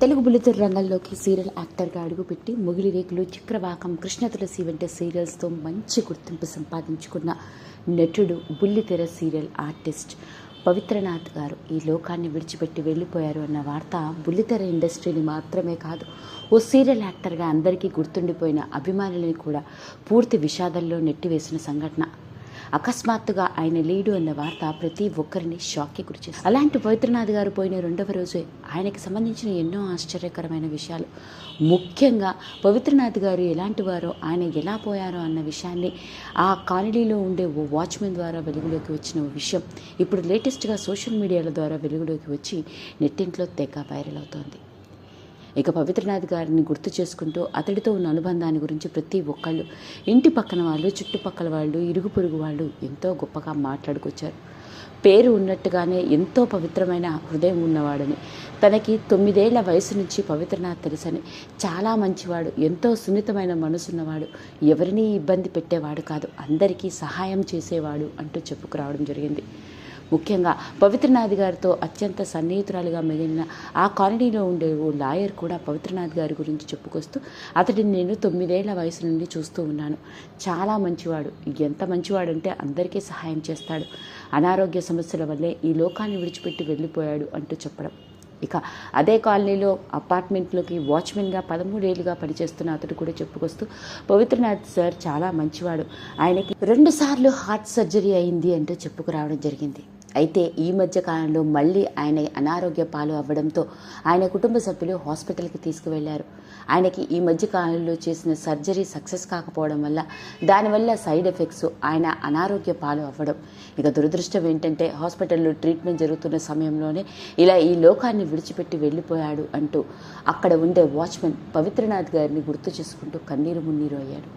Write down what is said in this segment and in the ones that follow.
తెలుగు బుల్లితెర రంగంలోకి సీరియల్ యాక్టర్గా అడుగుపెట్టి ముగిలి రేకులు చక్రవాకం కృష్ణ తులసి వంటి సీరియల్స్తో మంచి గుర్తింపు సంపాదించుకున్న నటుడు బుల్లితెర సీరియల్ ఆర్టిస్ట్ పవిత్రనాథ్ గారు ఈ లోకాన్ని విడిచిపెట్టి వెళ్ళిపోయారు అన్న వార్త బుల్లితెర ఇండస్ట్రీని మాత్రమే కాదు ఓ సీరియల్ యాక్టర్గా అందరికీ గుర్తుండిపోయిన అభిమానులని కూడా పూర్తి విషాదంలో నెట్టివేసిన సంఘటన. అకస్మాత్తుగా ఆయన లేడు అన్న వార్త ప్రతి ఒక్కరిని షాక్కి గురిచేసింది. అలాంటి పవిత్రనాథ్ గారు పోయిన రెండవ రోజే ఆయనకి సంబంధించిన ఎన్నో ఆశ్చర్యకరమైన విషయాలు. ముఖ్యంగా పవిత్రనాథ్ గారు ఎలాంటి వారో ఆయన ఎలా పోయారో అన్న విషయాన్ని ఆ కాలనీలో ఉండే ఓ వాచ్మెన్ ద్వారా వెలుగులోకి వచ్చిన ఓ విషయం ఇప్పుడు లేటెస్ట్గా సోషల్ మీడియాల ద్వారా వెలుగులోకి వచ్చి నెట్టింట్లో తెగ వైరల్ అవుతోంది. ఇక పవిత్రనాథ్ గారిని గుర్తు చేసుకుంటూ అతడితో ఉన్న అనుబంధాన్ని గురించి ప్రతి ఒక్కళ్ళు ఇంటి పక్కన వాళ్ళు చుట్టుపక్కల వాళ్ళు ఇరుగు పొరుగు వాళ్ళు ఎంతో గొప్పగా మాట్లాడుకొచ్చారు. పేరు ఉన్నట్టుగానే ఎంతో పవిత్రమైన హృదయం ఉన్నవాడని తనకి తొమ్మిదేళ్ళ వయసు నుంచి పవిత్రనాథ్ తెలుసని చాలా మంచివాడు ఎంతో సున్నితమైన మనసున్నవాడు ఎవరినీ ఇబ్బంది పెట్టేవాడు కాదు అందరికీ సహాయం చేసేవాడు అంటూ చెప్పుకురావడం జరిగింది. ముఖ్యంగా పవిత్రనాథ్ గారితో అత్యంత సన్నిహితురాలుగా మిగిలిన ఆ కాలనీలో ఉండే ఓ లాయర్ కూడా పవిత్రనాథ్ గారి గురించి చెప్పుకొస్తూ అతడిని నేను తొమ్మిదేళ్ళ వయసు నుండి చూస్తూ ఉన్నాను. చాలా మంచివాడు. ఎంత మంచివాడంటే అందరికీ సహాయం చేస్తాడు. అనారోగ్య సమస్యల వల్లే ఈ లోకాన్ని విడిచిపెట్టి వెళ్ళిపోయాడు అంటూ చెప్పడం. ఇక అదే కాలనీలో అపార్ట్మెంట్లోకి వాచ్మెన్గా పదమూడేళ్ళుగా పనిచేస్తున్న అతడు కూడా చెప్పుకొస్తూ పవిత్రనాథ్ సార్ చాలా మంచివాడు. ఆయనకి రెండుసార్లు హార్ట్ సర్జరీ అయింది అంటూ చెప్పుకురావడం జరిగింది. అయితే ఈ మధ్య కాలంలో మళ్ళీ ఆయన అనారోగ్య పాలు అవ్వడంతో ఆయన కుటుంబ సభ్యులు హాస్పిటల్కి తీసుకువెళ్ళారు. ఆయనకి ఈ మధ్య కాలంలో చేసిన సర్జరీ సక్సెస్ కాకపోవడం వల్ల దానివల్ల సైడ్ ఎఫెక్ట్స్ ఆయన అనారోగ్య పాలు అవ్వడం. ఇక దురదృష్టం ఏంటంటే హాస్పిటల్లో ట్రీట్మెంట్ జరుగుతున్న సమయంలోనే ఇలా ఈ లోకాన్ని విడిచిపెట్టి వెళ్ళిపోయాడు అంటూ అక్కడ ఉండే వాచ్మెన్ పవిత్రనాథ్ గారిని గుర్తు చేసుకుంటూ కన్నీరు మున్నీరు అయ్యాడు.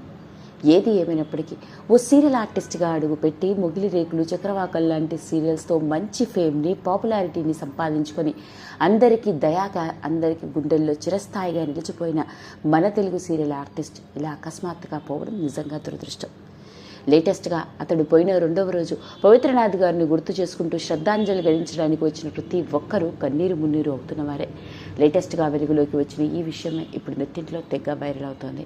ఏది ఏమైనప్పటికీ. ఓ సీరియల్ ఆర్టిస్ట్గా అడుగుపెట్టి మొగిలి రేకులు చక్రవాకల్ లాంటి సీరియల్స్తో మంచి ఫేమ్ని పాపులారిటీని సంపాదించుకొని అందరికీ దయాగా అందరికీ గుండెల్లో చిరస్థాయిగా నిలిచిపోయిన మన తెలుగు సీరియల్ ఆర్టిస్ట్ ఇలా అకస్మాత్తుగా పోవడం నిజంగా దురదృష్టం. లేటెస్ట్గా అతడు పోయిన రెండవ రోజు పవిత్రనాథ్ గారిని గుర్తు చేసుకుంటూ శ్రద్ధాంజలి గణించడానికి వచ్చిన ప్రతి ఒక్కరూ కన్నీరు మున్నీరు అవుతున్నవారే లేటెస్ట్గా వెలుగులోకి వచ్చిన ఈ విషయమే ఇప్పుడు నెత్తింట్లో తెగ్గ వైరల్ అవుతోంది.